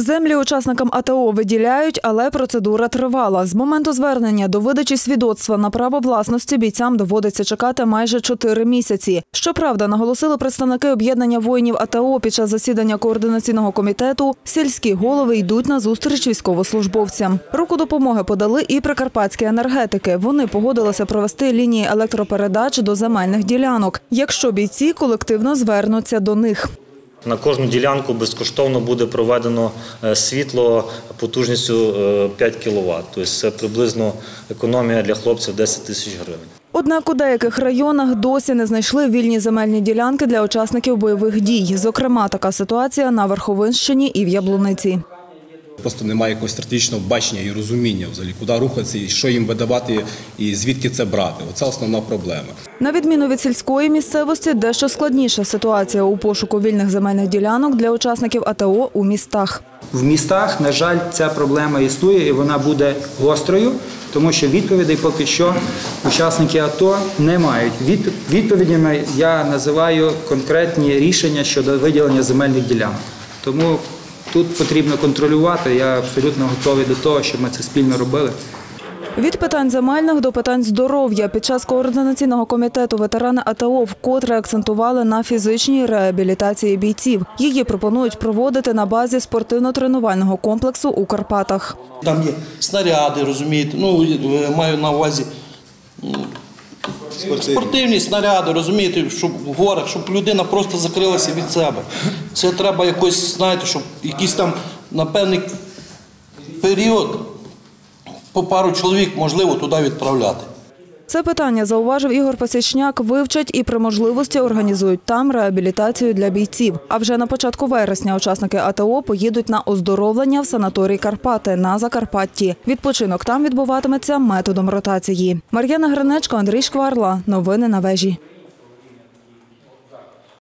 Землі учасникам АТО виділяють, але процедура тривала. З моменту звернення до видачі свідоцтва на право власності бійцям доводиться чекати майже чотири місяці. Щоправда, наголосили представники об'єднання воїнів АТО під час засідання координаційного комітету. Сільські голови йдуть на зустріч військовослужбовцям. Руку допомоги подали і прикарпатські енергетики. Вони погодилися провести лінії електропередач до земельних ділянок, якщо бійці колективно звернуться до них. На кожну ділянку безкоштовно буде проведено е, світло потужністю е, 5 кВт. Тобто це приблизно економія для хлопців 10 тисяч гривень. Однак у деяких районах досі не знайшли вільні земельні ділянки для учасників бойових дій. Зокрема, така ситуація на Верховинщині і в Яблуниці. Просто немає якогось стратегічного бачення і розуміння взагалі, куди рухатися, і що їм видавати, і звідки це брати. Оце основна проблема. На відміну від сільської місцевості, дещо складніша ситуація у пошуку вільних земельних ділянок для учасників АТО у містах. В містах, на жаль, ця проблема існує і вона буде гострою, тому що відповідей поки що учасники АТО не мають. Від, відповідями я називаю конкретні рішення щодо виділення земельних ділянок. Тому тут потрібно контролювати. Я абсолютно готовий до того, щоб ми це спільно робили. Від питань земельних до питань здоров'я під час координаційного комітету ветерани АТО вкотре акцентували на фізичній реабілітації бійців. Її пропонують проводити на базі спортивно-тренувального комплексу у Карпатах. Там є снаряди, розумієте. Ну, е, маю на увазі спортивні снаряди, розумієте, щоб в горах, щоб людина просто закрилася від себе. Це треба якось, знаєте, щоб якийсь там на певний період по пару чоловік можливо туди відправляти. Це питання, зауважив Ігор Пасічняк, вивчать і при можливості організують там реабілітацію для бійців. А вже на початку вересня учасники АТО поїдуть на оздоровлення в санаторій Карпати на Закарпатті. Відпочинок там відбуватиметься методом ротації. Мар'яна Гринечко, Андрій Шкварла. Новини на вежі.